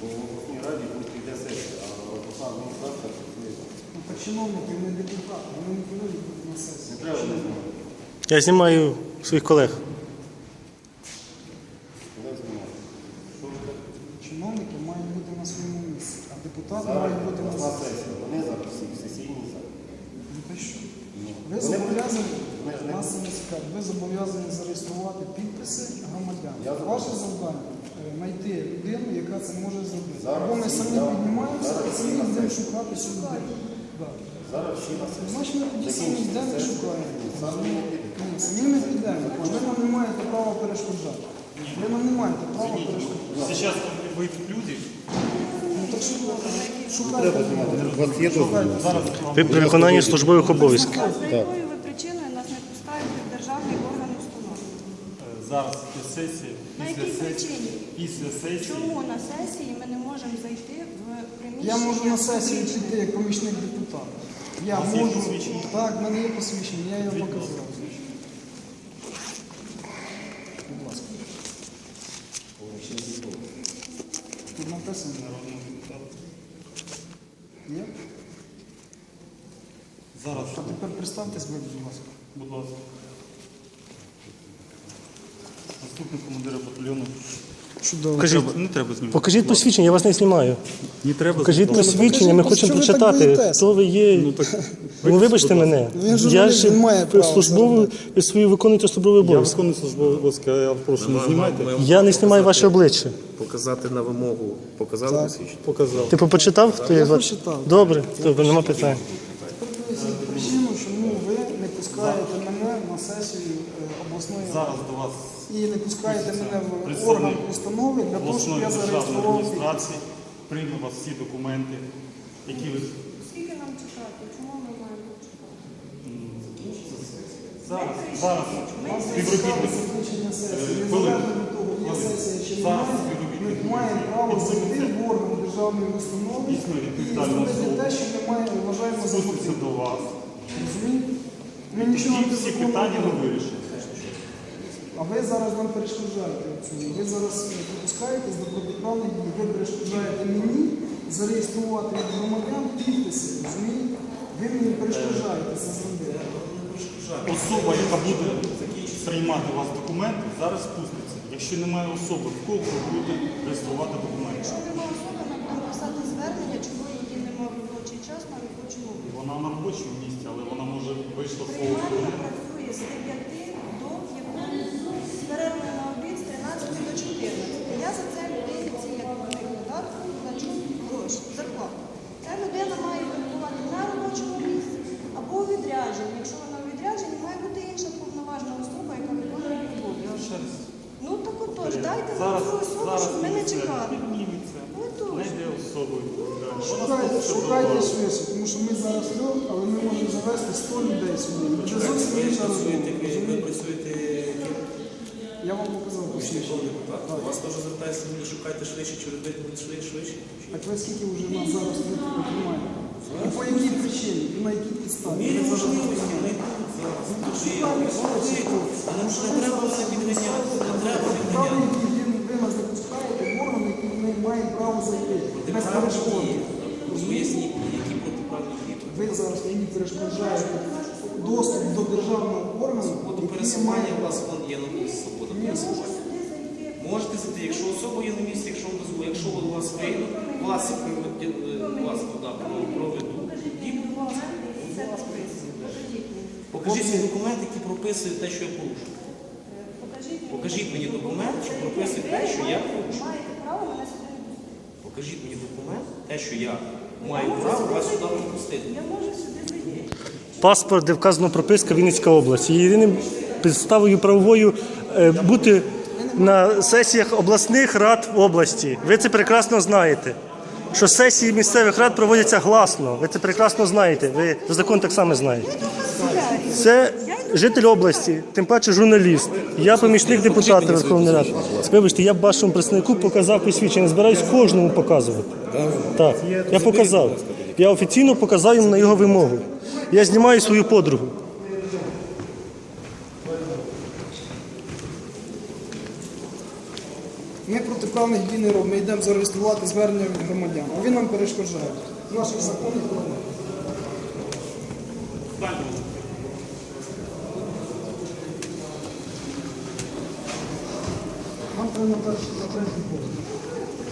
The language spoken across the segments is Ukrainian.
Бо в обласній раді йде сесія, а обласна адміністрація працює. Ну, так чиновники не депутати, вони не повинні бути на Не сесії. треба не знімати. Я знімаю своїх колег. Не знімати. Чиновники мають бути на своєму місці, а депутати Зараз мають бути на обласна сесії. сесія, вони зараз всі в сесійній залі. Ну, та що? Ну, Ви вони- зобов'язані, Ми ж не- нас це не цікавить, ви зобов'язані зареєструвати підписи громадян. Я Ваше завдання знайти людину, яка це може зробити. Зараз Або ми всі, самі да. піднімаємося Зараз і всі самі на йдемо шукати цю людину. Да. Зараз всі на сесії. Значить, ми тоді самі Закінчиться йдемо і сесія. шукаємо. Самі не самі ми підемо. Ви нам не маєте права перешкоджати. Ви нам не маєте права перешкоджати. Сейчас выйдут люди, Ну так що шукайте. У вас є дозвіл? Ви при виконанні службових обов'язків якою ви причиною нас не пускають в державний орган установ? е, зараз є сесія, На після якій сесії, причині? після сесії, Чому на сесії ми не можемо зайти в приміщення? Я можу на сесію піти як помічник депутата. Я У вас є можу. посвідчення? Так, в мене є посвідчення, я його показав. Будь ласка. Тут написано. народного депутата. Є? Зараз, А тепер представтесь, ви, будь ласка. будь ласка. Наступний командира батальйону. Чудово. Покажіть, Треба- не треба знімати. покажіть посвідчення, я вас не знімаю. Не треба Покажіть знімати. посвідчення, ми покажіть, хочемо що ви так прочитати. боїтесь? Хто ви є? Ну, так, Ну вибачте мене. Він Я ж він має право службову, ви свої виконуєте службовий Я обов'язок. виконую службовий обов'язок, а я прошу, не знімайте. Я не знімаю ваше обличчя. Показати на вимогу. Показали посвідчення? Показав. Ти почитав, хто я звати? почитав. Добре, добре, нема питань. Причину, чому ви не пускаєте мене на сесію е, обласної ради. І не пускаєте мене в орган установи для того, щоб я зареєстрував. адміністрації прийме вас всі документи, які ви Скільки нам чекати? Чому ми маємо чекати? зараз, зараз співробітник Закінчення сесії, Е, хвилину. від того, є сесія чи Зараз співробітник ми маємо право зайти в орган державної установи і зробити те, що ми маємо, вважаємо за до вас. Розумієте? Ми нічого не всі питання ми вирішимо. Ви зараз нам перешкоджаєте цьому. Ви зараз допускаєтесь до протиправних дій. Ви перешкоджаєте мені зареєструвати від громадян підписи. Розумієте? Ви мені перешкоджаєте це зробити. Особа, яка буде приймати у вас документи, зараз спуститься. Якщо немає особи, в кого ви будете реєструвати документи? Якщо нема особи, нам треба писати звернення, чому її нема в робочий час на робочому місці. Вона на робочому місці, але вона може вийшла з свого Приймальня кабінету. працює з 9 до 5, з перервою на обід з 13 до 14. Я за це людині ці як вони податку плачу гроші, зарплату. Ця людина має перебувати на робочому місці або у відрядженні. Якщо вона у відрядженні, має бути інша повноважна особа, яка виконує обов'язки. Ще раз. Ну так отож, дайте нам цю особу, щоб ми не чекали. знайде особу Шукайте, шукайте швидше, тому що ми зараз льох, але ми можемо завести 100 людей сюди. Це зовсім Ви інша розмова. працюєте, ви- Я вам показав посвідчення. так. У вас теж звертається люди, шукайте швидше, чи робити буде швидше, швидше. Так ви скільки вже нас зараз тут приймаєте? І по якій причині? І на якій підставі? Мірі можливості зараз. Тому що не треба треба ви, нас не пускаєте, в орган, який ми маємо право зайти. Без перешкоди. Поясніть, які протиправні дії. Ви зараз мені перешкоджаєте доступ до державного органу, Свободу пересування у вас є на місці свобода пересування. Можете зайти, якщо особа є на місці, якщо ви дозволите, якщо у вас вийдуть, вас приведуть, вас туди проведуть. І, будь ласка, будь ласка. Покажіть мені документ, який прописує те, що я порушив. Покажіть мені. Покажіть мені документ, що прописує те, що я сюди. Покажіть мені документ, те, що я маю право вас сюди пропустити. Я можу сюди зайти. Паспорт, де вказано прописка Вінницька область. Єдиним підставою правовою е, бути на сесіях обласних рад області. Ви це прекрасно знаєте. Що сесії місцевих рад проводяться гласно. Ви це прекрасно знаєте. Ви закон так само знаєте. Це житель області, тим паче журналіст. Я помічник депутата Верховної Ради. Вибачте, я б вашому представнику показав посвідчення. Збираюсь кожному показувати. Так, я показав. Я офіційно показав йому на його вимогу. Я знімаю свою подругу. Ми протиправних дій не робимо. Ми йдемо зареєструвати звернення громадян. А ви нам наших законах немає. Нам треба на перший на третій поверх.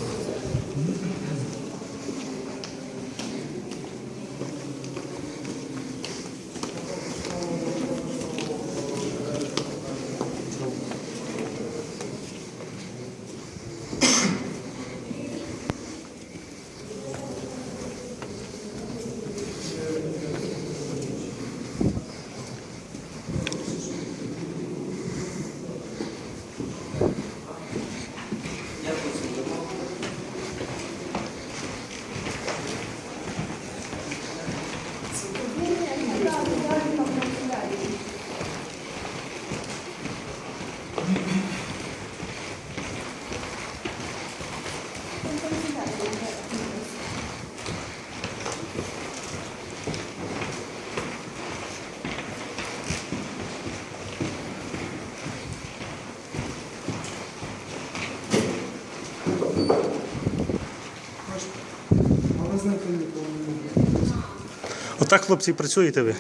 Отак, хлопці, працюєте ви.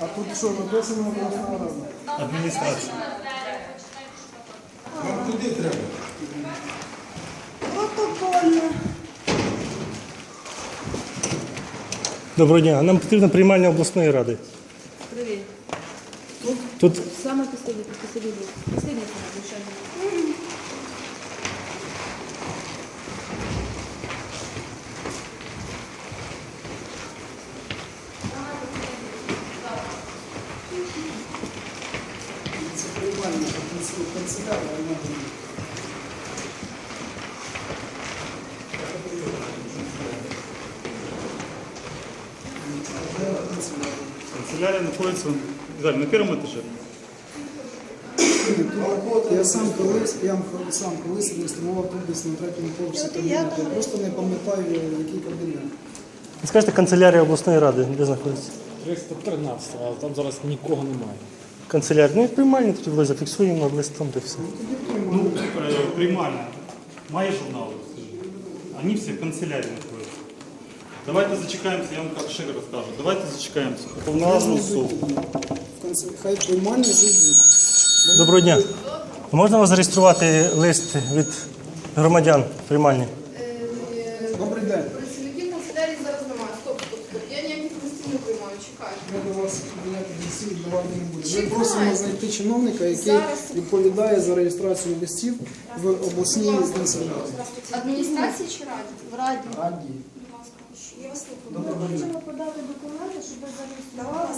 А тут що, написано обласна рада? Адміністрація. Протокольно. Доброго дня. Нам потрібна приймальня обласної ради. Привет. Тут Самое последнее, последнее, последнее решение. Це Канцелярия находится Виталий, на первом этаже. Я сам колись, я сам колись реєстрував тут десь на третьому поверсі кабінет. Я просто не пам'ятаю, який кабінет. скажете, канцелярія обласної ради, де знаходиться? 313, а там зараз нікого немає. Канцелярія. Ну, як приймальня тоді були, зафіксуємо листом, де все. Ну, э, приймальня. Має журнали, скажи. Они все в канцелярии находятся. Давайте зачекаємося, я вам ще раз скажу. Давайте зачекаємося. Повноважну. В Хай приймальні зайдуть. Доброго дня. Можна вас зареєструвати лист від громадян приймальні? Добрий день. Працівників канцелярії зараз немає. Стоп, стоп, стоп. Я ніяких листів не приймаю, чекаю. Ми до вас ніяких листів давати не будемо. Ми просимо знайти чиновника, який Зараз. відповідає за реєстрацію листів в обласній канцелярії. Адміністрації чи раді? В раді. Раді. Я вас слухаю. Ми хочемо подати документи, щоб ви зареєстрували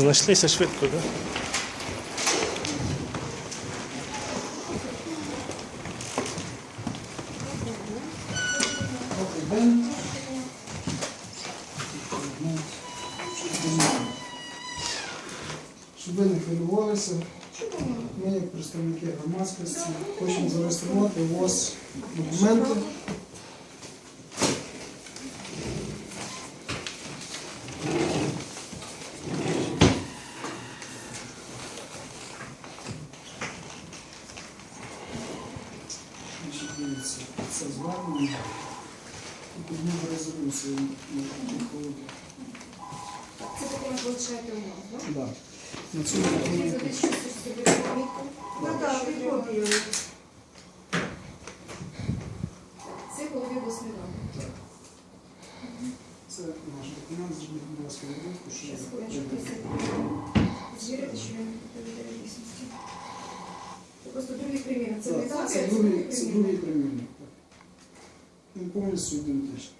Знайшлися швидко, так? Да? Щоб ви не хвилювалися, ми, як представники громадськості, хочемо зареєструвати у вас документи. Значить, дивіться, Це звернення. І тоді резолюцію на приходить. Це таке ви залишаєте у нас, так? Да. На цьому За документі. 1609 відмітку. Ну так. Це голові обласної ради. Це наш документ, зробіть, будь ласка, відбутку, що я хочу звірити, що він відповідає дійсності. Це просто другий примір. Це не Так, Це другий, примірник. Він повністю ідентичний.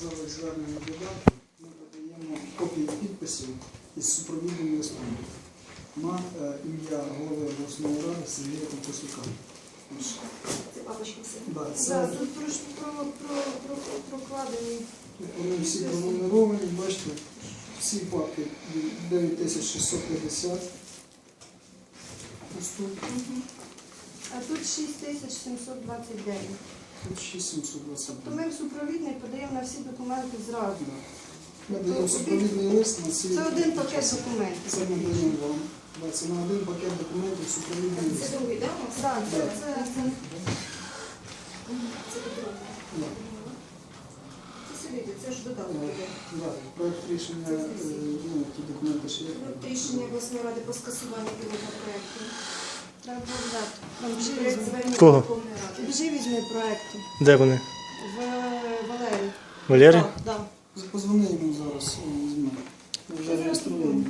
Тут вказали звернення додатку, ми подаємо копії підписів із супровідним листом на е, ім'я голови обласної ради Сергія Конкосюка. Це папочка все. Да, Да, це тут про, про, про, про, прокладені. вони всі пронумеровані, бачите, всі папки 9650. Ось тут, А тут 6729. Тут 6720. Тобто ми в супровідний подаємо на всі документи зразу. Ми даємо супровідний лист на ці. Це один пакет документів. Це ми даємо вам. Да, Це на один пакет документів супровідний лист. Це другий, вас? Так, це, це, це Це Це ж додаток да, Проект рішення, е, ну, ті документи ще є. Проект Рішення обласної ради по скасуванню пілотного проєкту. Треба було взяти. Кого? Біжи візьми проекту. Де вони? В Валерії. Валерія? Так, да. Позвони йому зараз. Вже реєструємо.